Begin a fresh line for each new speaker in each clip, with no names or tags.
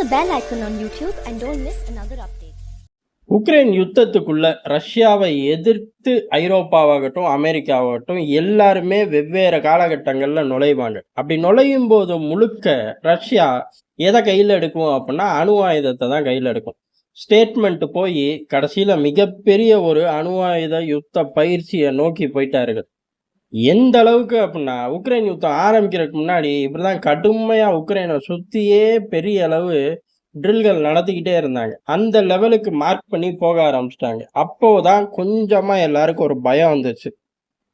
the bell icon on YouTube and don't miss another update.
Ukraine யுத்தத்துக்குள்ள ரஷ்யாவை எதிர்த்து ஐரோப்பாவாகட்டும் அமெரிக்காவாகட்டும் எல்லாருமே வெவ்வேறு காலகட்டங்களில் நுழைவாங்க. அப்படி நுழையும் போது முழுக்க ரஷ்யா எதை கையில் எடுக்கும் அப்படின்னா அணு ஆயுதத்தை தான் கையில் எடுக்கும். ஸ்டேட்மெண்ட் போய் கடைசியில் மிகப்பெரிய ஒரு அணு ஆயுத யுத்த பயிற்சியை நோக்கி போயிட்டார்கள். எந்த அளவுக்கு அப்படின்னா உக்ரைன் யுத்தம் ஆரம்பிக்கிறதுக்கு முன்னாடி இப்படிதான் கடுமையாக உக்ரைனை சுற்றியே பெரிய அளவு ட்ரில்கள் நடத்திக்கிட்டே இருந்தாங்க. அந்த லெவலுக்கு மார்க் பண்ணி போக ஆரம்பிச்சிட்டாங்க. அப்போதான் கொஞ்சமாக எல்லாருக்கும் ஒரு பயம் வந்துச்சு.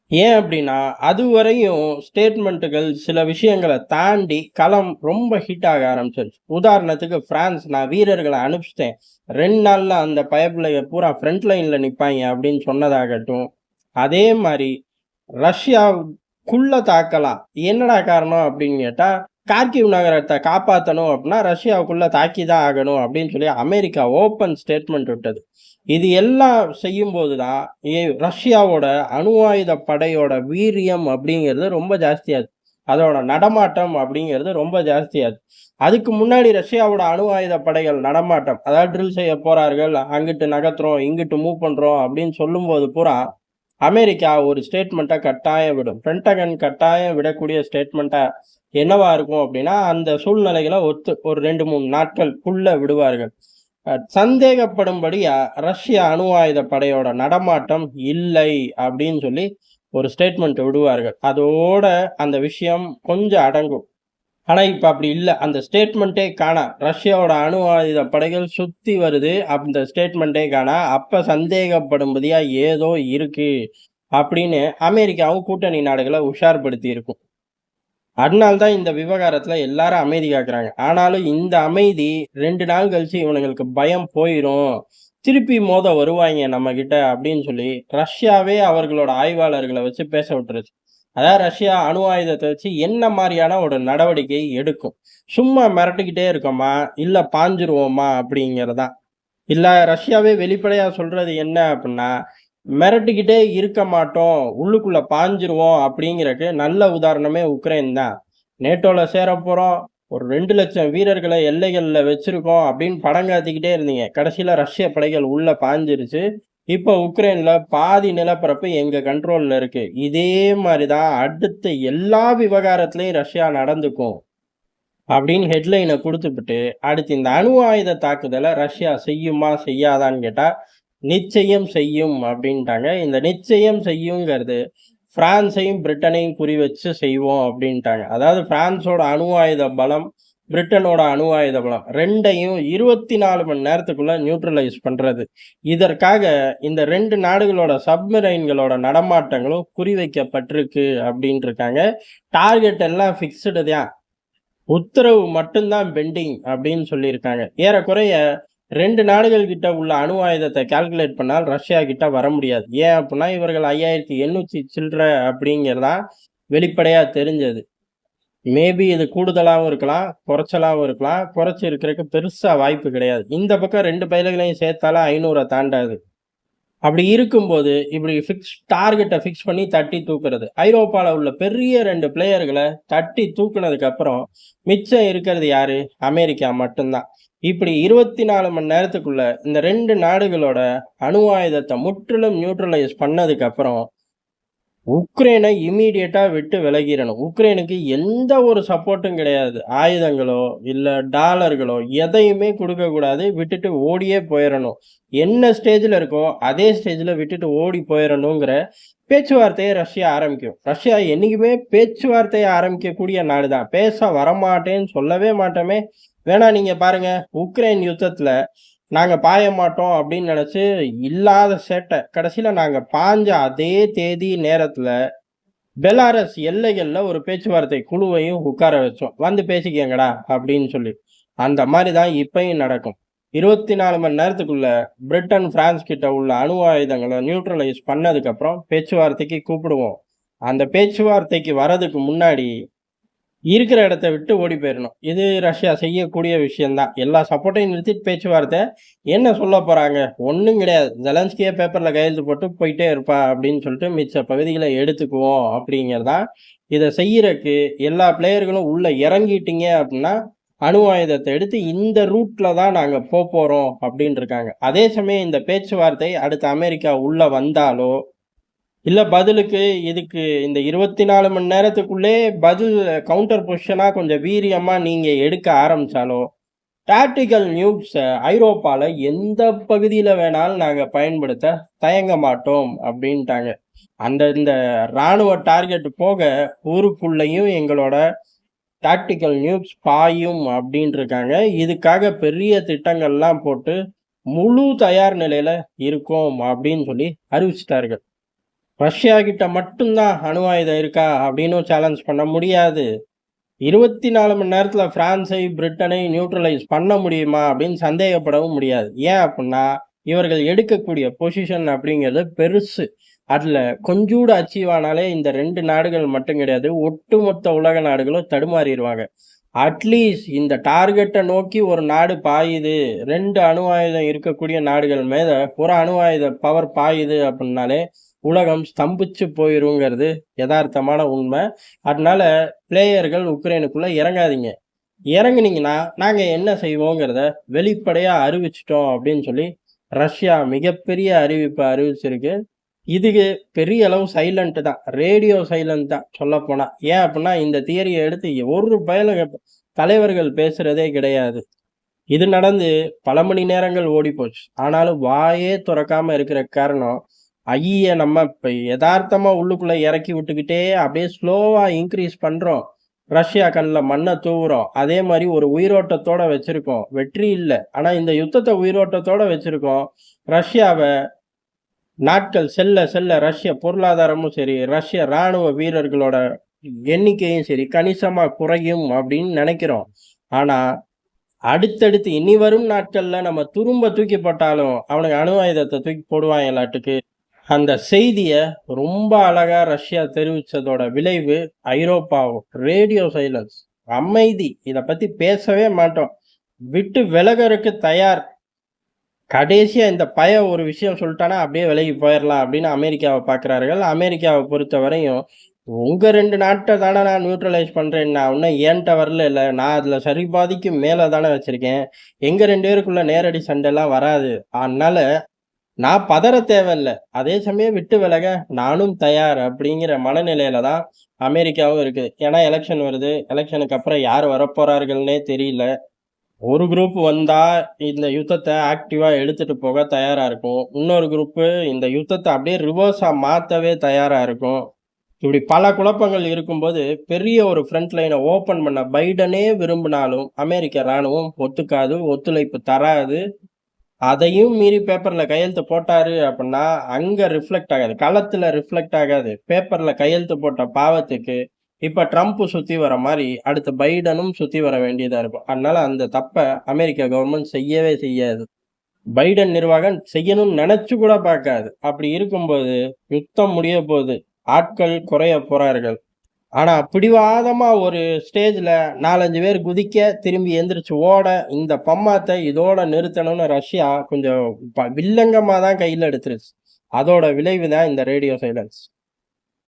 ஏன் அப்படின்னா அது வரையும் ஸ்டேட்மெண்ட்டுகள் சில விஷயங்களை தாண்டி களம் ரொம்ப ஹீட் ஆக ஆரம்பிச்சிருச்சு. உதாரணத்துக்கு பிரான்ஸ் நான் வீரர்களை அனுப்பிச்சிட்டேன். ரெண்டு நாளில் அந்த பயப்பிள்ளைய பூரா ஃப்ரண்ட் லைனில் நிற்பாங்க அப்படின்னு சொன்னதாகட்டும் அதே மாதிரி ரஷ்யாவுக்குள்ள தாக்கலாம் என்னடா காரணம் அப்படின்னு கேட்டால் கார்கிவ் நகரத்தை காப்பாற்றணும் அப்படின்னா ரஷ்யாவுக்குள்ளே தாக்கி தான் ஆகணும் அப்படின்னு சொல்லி அமெரிக்கா ஓப்பன் ஸ்டேட்மெண்ட் விட்டது. இது எல்லாம் செய்யும்போது தான் ஏ- ரஷ்யாவோட அணு ஆயுத படையோட வீரியம் அப்படிங்கிறது ரொம்ப ஜாஸ்தியாச்சு. அதோட நடமாட்டம் அப்படிங்கிறது ரொம்ப ஜாஸ்தியாச்சு. அதுக்கு முன்னாடி ரஷ்யாவோட அணு ஆயுத படைகள் நடமாட்டம் அதாவது ட்ரில் செய்ய போறார்கள் அங்கிட்டு நகர்த்துறோம் இங்கிட்டு மூவ் பண்ணுறோம் அப்படின்னு சொல்லும்போது பூரா அமெரிக்கா ஒரு ஸ்டேட்மெண்ட்டை கட்டாயம் விடும். பென்டகன் கட்டாயம் விடக்கூடிய ஸ்டேட்மெண்ட்டை என்னவா இருக்கும் அப்படின்னா அந்த சூழ்நிலைகளை ஒத்து ஒரு ரெண்டு மூணு நாட்களுக்குள்ள விடுவார்கள். சந்தேகப்படும்படி சந்தேகப்படும்படியா ரஷ்ய அணு ஆயுத படையோட நடமாட்டம் இல்லை அப்படின்னு சொல்லி ஒரு ஸ்டேட்மெண்ட் விடுவார்கள். அதோட அந்த விஷயம் கொஞ்சம் அடங்கும். ஆனால் இப்போ அப்படி இல்லை. அந்த ஸ்டேட்மெண்ட்டே காணா. ரஷ்யாவோட அணு ஆயுத படைகள் சுற்றி வருது. அந்த ஸ்டேட்மெண்ட்டே காணா. அப்போ சந்தேகப்படும்படியாக ஏதோ இருக்குது அப்படின்னு அமெரிக்காவும் கூட்டணி நாடுகளை உஷார்படுத்தி இருக்கும் அதனால்தான் இந்த விவகாரத்தில் எல்லாரும் அமைதி காக்குறாங்க. ஆனாலும் இந்த அமைதி ரெண்டு நாள் கழிச்சு இவனுங்களுக்கு பயம் போயிடும் திருப்பி மோத வருவாங்க நம்ம கிட்ட அப்படின்னு சொல்லி ரஷ்யாவே அவர்களோட ஆய்வாளர்களை வச்சு பேச விட்டுருச்சு. அதாவது ரஷ்யா அணு ஆயுதத்தை வச்சு என்ன மாதிரியான ஒரு நடவடிக்கை எடுக்கும்? சும்மா மிரட்டிக்கிட்டே இருக்கோமா? இல்லை பாஞ்சிருவோமா? அப்படிங்கிறதா இல்லை ரஷ்யாவே வெளிப்படையாக சொல்கிறது என்ன அப்படின்னா மிரட்டிக்கிட்டே இருக்க மாட்டோம் உள்ளுக்குள்ளே பாஞ்சிருவோம் அப்படிங்கிறக்கு நல்ல உதாரணமே உக்ரைன் தான். நேட்டோவில் சேர ஒரு ரெண்டு லட்சம் வீரர்களை எல்லைகளில் வச்சுருக்கோம் அப்படின்னு படம் காத்திக்கிட்டே இருந்தீங்க. கடைசியில் ரஷ்ய படைகள் உள்ளே பாஞ்சிருச்சு. இப்போ உக்ரைனில் பாதி நிலப்பரப்பு எங்கள் கண்ட்ரோலில் இருக்குது இதே மாதிரி தான் அடுத்த எல்லா விவகாரத்துலேயும் ரஷ்யா நடந்துக்கும் அப்படின்னு ஹெட்லைனை கொடுத்துவிட்டு அடுத்து இந்த அணு ஆயுத தாக்குதலை ரஷ்யா செய்யுமா செய்யாதான்னு கேட்டால் நிச்சயம் செய்யும் அப்படின்ட்டாங்க. இந்த நிச்சயம் செய்யுங்கிறது பிரான்ஸையும் பிரிட்டனையும் குறி வச்சு செய்வோம் அப்படின்ட்டாங்க. அதாவது பிரான்ஸோட அணு ஆயுத பலம் பிரிட்டனோட அணு ஆயுத பலம் ரெண்டையும் இருபத்தி நாலு மணி நேரத்துக்குள்ள நியூட்ரலைஸ் பண்றது. இதற்காக இந்த ரெண்டு நாடுகளோட சப்மரைன்களோட நடமாட்டங்களும் குறிவைக்கப்பட்டிருக்கு அப்படின்ட்டு இருக்காங்க டார்கெட் எல்லாம் ஃபிக்ஸ்டு தான். உத்தரவு மட்டும்தான் பெண்டிங் அப்படின்னு சொல்லியிருக்காங்க. ஏறக்குறைய ரெண்டு நாடுகள் கிட்ட உள்ள அணு ஆயுதத்தை கால்குலேட் பண்ணால் ரஷ்யா கிட்ட வர முடியாது. ஏன் அப்படின்னா இவர்கள் ஐயாயிரத்தி எண்ணூற்றி சில்லற அப்படிங்கிறதா வெளிப்படையாக தெரிஞ்சது. மேபி இது கூடுதலாகவும் இருக்கலாம் குறைச்சலாகவும் இருக்கலாம். குறைச்சி இருக்கிறதுக்கு பெருசாக வாய்ப்பு கிடையாது. இந்த பக்கம் ரெண்டு பயில்களையும் சேர்த்தாலும் ஐநூறை தாண்டாது. அப்படி இருக்கும்போது இப்படி ஃபிக்ஸ் டார்கெட்டை ஃபிக்ஸ் பண்ணி தட்டி தூக்குறது. ஐரோப்பாவில் உள்ள பெரிய ரெண்டு பிளேயர்களை தட்டி தூக்குனதுக்கப்புறம் மிச்சம் இருக்கிறது யார்? அமெரிக்கா மட்டும்தான். இப்படி இருபத்தி நாலு மணி நேரத்துக்குள்ள இந்த ரெண்டு நாடுகளோட அணு ஆயுதத்தை முற்றிலும் நியூட்ரலைஸ் பண்ணதுக்கப்புறம் உக்ரைனை இமீடியட்டாக விட்டு விலகிடணும். உக்ரைனுக்கு எந்த ஒரு சப்போர்ட்டும் கிடையாது. ஆயுதங்களோ இல்லை டாலர்களோ எதையுமே கொடுக்கக்கூடாது விட்டுட்டு ஓடியே போயிடணும். என்ன ஸ்டேஜில் இருக்கோ அதே ஸ்டேஜில் விட்டுட்டு ஓடி போயிடணுங்கிற பேச்சுவார்த்தையை ரஷ்யா ஆரம்பிக்கும். ரஷ்யா என்றைக்குமே பேச்சுவார்த்தையை ஆரம்பிக்கக்கூடிய நாடு தான் பேச வரமாட்டேன்னு சொல்லவே மாட்டோமே. வேணா நீங்கள் பாருங்கள் உக்ரைன் யுத்தத்தில் நாங்கள் பாய மாட்டோம் அப்படின்னு நினச்சி இல்லாத சேட்டை. கடைசியில் நாங்கள் பாஞ்ச அதே தேதி நேரத்தில் பெலாரஸ் எல்லைகளில் ஒரு பேச்சுவார்த்தை குழுவையும் உட்கார வச்சோம். வந்து பேசிக்கங்கடா அப்படின்னு சொல்லி. அந்த மாதிரி தான் இப்பயும் நடக்கும். இருபத்தி நாலு மணி நேரத்துக்குள்ள பிரிட்டன் பிரான்ஸ் கிட்ட உள்ள அணு ஆயுதங்களை நியூட்ரலைஸ் பண்ணதுக்கப்புறம் பேச்சுவார்த்தைக்கு கூப்பிடுவோம். அந்த பேச்சுவார்த்தைக்கு வர்றதுக்கு முன்னாடி இருக்கிற இடத்த விட்டு ஓடி போயிடணும் இது ரஷ்யா செய்யக்கூடிய விஷயம்தான். எல்லா சப்போர்ட்டையும் நிறுத்திட்டு பேச்சுவார்த்தை. என்ன சொல்ல போகிறாங்க ஒன்றும் கிடையாது. ஜெலன்ஸ்கியே பேப்பரில் கையெழுத்து போட்டு போயிட்டே இருப்பா அப்படின்னு சொல்லிட்டு மிச்ச பகுதிகளை எடுத்துக்குவோம் அப்படிங்கிறதான் இதை செய்யறதுக்கு எல்லா பிளேயர்களும் உள்ளே இறங்கிட்டீங்க அப்படின்னா அணு ஆயுதத்தை எடுத்து இந்த ரூட்டில் தான் நாங்கள் போக போகிறோம் அப்படின்னு இருக்காங்க. அதே சமயம் இந்த பேச்சுவார்த்தை அடுத்து அமெரிக்கா உள்ளே வந்தாலோ இல்ல பதிலுக்கு இதுக்கு இந்த இருபத்தி நாலு மணி நேரத்துக்குள்ளே பதில் கவுண்டர் பொசிஷனா கொஞ்சம் வீரியமா நீங்க எடுக்க ஆரம்பிச்சாலோ டாக்டிக்கல் நியூஸ் ஐரோப்பால எந்த பகுதியில வேணாலும் நாங்க பயன்படுத்த தயங்க மாட்டோம் அப்படின்ட்டாங்க. அந்த இந்த ராணுவ டார்கெட் போக ஊருக்குள்ளேயும் எங்களோட டாக்டிக்கல் நியூஸ் பாயும் அப்படின்ட்டு இருக்காங்க இதுக்காக பெரிய திட்டங்கள்லாம் போட்டு முழு தயார் நிலையில இருக்கோம் அப்படின்னு சொல்லி அறிவிச்சிட்டார்கள். ரஷ்யா கிட்ட மட்டும்தான் அணு ஆயுதம் இருக்கா அப்படின்னு சேலஞ்ச் பண்ண முடியாது. இருபத்தி நாலு மணி நேரத்தில் பிரான்ஸை பிரிட்டனை நியூட்ரலைஸ் பண்ண முடியுமா அப்படின்னு சந்தேகப்படவும் முடியாது. ஏன் அப்படின்னா இவர்கள் எடுக்கக்கூடிய பொசிஷன் அப்படிங்கிறது பெருசு. அதில் கொஞ்சூடு அச்சீவ் ஆனாலே இந்த ரெண்டு நாடுகள் மட்டும் கிடையாது ஒட்டுமொத்த உலக நாடுகளும் தடுமாறிடுவாங்க. அட்லீஸ்ட் இந்த டார்கெட்டை நோக்கி ஒரு நாடு பாயுது ரெண்டு அணு ஆயுதம் இருக்கக்கூடிய நாடுகள் மேலே ஒரு அணு ஆயுத பவர் பாயுது அப்படின்னாலே உலகம் ஸ்தம்பிச்சு போயிருங்கிறது யதார்த்தமான உண்மை. அதனால பிளேயர்கள் உக்ரைனுக்குள்ளே இறங்காதீங்க. இறங்குனீங்கன்னா நாங்கள் என்ன செய்வோங்கிறத வெளிப்படையாக அறிவிச்சிட்டோம் அப்படின்னு சொல்லி ரஷ்யா மிகப்பெரிய அறிவிப்பை அறிவிச்சிருக்கு. இதுக்கு பெரிய அளவு சைலண்ட் தான். ரேடியோ சைலண்ட் தான் சொல்லப்போனால் ஏன் அப்படின்னா இந்த தியரியை எடுத்து ஒரு பயல தலைவர்கள் பேசுகிறதே கிடையாது. இது நடந்து பல மணி நேரங்கள் ஓடி போச்சு ஆனாலும் வாயே துறக்காமல் இருக்கிற காரணம் ஐய நம்ம இப்போ யதார்த்தமாக உள்ளுக்குள்ளே இறக்கி விட்டுக்கிட்டே அப்படியே ஸ்லோவாக இன்க்ரீஸ் பண்ணுறோம் ரஷ்யா கண்ணில் மண்ணை தூவுறோம். அதே மாதிரி ஒரு உயிரோட்டத்தோட வச்சுருக்கோம். வெற்றி இல்லை. ஆனால் இந்த யுத்தத்தை உயிரோட்டத்தோட வச்சுருக்கோம். ரஷ்யாவை நாட்கள் செல்ல செல்ல ரஷ்ய பொருளாதாரமும் சரி ரஷ்ய ராணுவ வீரர்களோட எண்ணிக்கையும் சரி கணிசமாக குறையும் அப்படின்னு நினைக்கிறோம். ஆனால் அடுத்தடுத்து இனி வரும் நாட்களில் நம்ம துரும்ப தூக்கி போட்டாலும் அவனுக்கு அணு ஆயுதத்தை தூக்கி போடுவான் எல்லாத்துக்கு. அந்த செய்தியை ரொம்ப அழகாக ரஷ்யா தெரிவித்ததோட விளைவு ஐரோப்பாவும். ரேடியோ சைலன்ஸ் அமைதி. இதை பற்றி பேசவே மாட்டோம். விட்டு விலகருக்கு தயார். கடைசியாக இந்த பய ஒரு விஷயம் சொல்லிட்டானா அப்படியே விலகி போயிடலாம் அப்படின்னு அமெரிக்காவை பார்க்குறார்கள். அமெரிக்காவை பொறுத்த வரையும் உங்கள் ரெண்டு நாட்டை தானே நான் நியூட்ரலைஸ் பண்ணுறேன் நான் இன்னும் ஏன்ட்ட வரல இல்லை? நான் அதில் சரி பாதிக்கு மேலே தானே வச்சுருக்கேன். எங்கள் ரெண்டு பேருக்குள்ளே நேரடி சண்டைலாம் வராது. அதனால் நான் பதற தேவையில்லை. அதே சமயம் விட்டு விலக நானும் தயார் அப்படிங்கிற மனநிலையில தான் அமெரிக்காவும் இருக்குது ஏன்னா எலெக்ஷன் வருது. எலெக்ஷனுக்கு அப்புறம் யார் வரப்போறார்கள்னே தெரியல. ஒரு குரூப் வந்தா இந்த யுத்தத்தை ஆக்டிவா எடுத்துட்டு போக தயாரா இருக்கும். இன்னொரு குரூப் இந்த யுத்தத்தை அப்படியே ரிவர்ஸா மாத்தவே தயாரா இருக்கும். இப்படி பல குழப்பங்கள் இருக்கும்போது பெரிய ஒரு ஃப்ரண்ட் லைனை ஓப்பன் பண்ண பைடனே விரும்பினாலும் அமெரிக்க ராணுவம் ஒத்துக்காது ஒத்துழைப்பு தராது. அதையும் மீறி பேப்பர்ல கையெழுத்து போட்டாரு அப்படின்னா அங்க ரிஃப்ளெக்ட் ஆகாது. களத்துல ரிஃப்ளெக்ட் ஆகாது. பேப்பர்ல கையெழுத்து போட்ட பாவத்துக்கு இப்ப ட்ரம்ப் சுத்தி வர மாதிரி அடுத்து பைடனும் சுத்தி வர வேண்டியதா இருக்கும். அதனால அந்த தப்ப அமெரிக்க கவர்மெண்ட் செய்யவே செய்யாது. பைடன் நிர்வாகம் செய்யணும்னு நினைச்சு கூட பார்க்காது. அப்படி இருக்கும்போது யுத்தம் முடிய போகுது. ஆட்கள் குறைய போறார்கள். ஆனால் பிடிவாதமாக ஒரு ஸ்டேஜில் நாலஞ்சு பேர் குதிக்க திரும்பி எந்திரிச்சு ஓட இந்த பம்மாத்தை இதோட நிறுத்தணும்னு ரஷ்யா கொஞ்சம் ப- தான் கையில் எடுத்துருச்சு. அதோட விளைவு தான் இந்த ரேடியோ சைலன்ஸ்.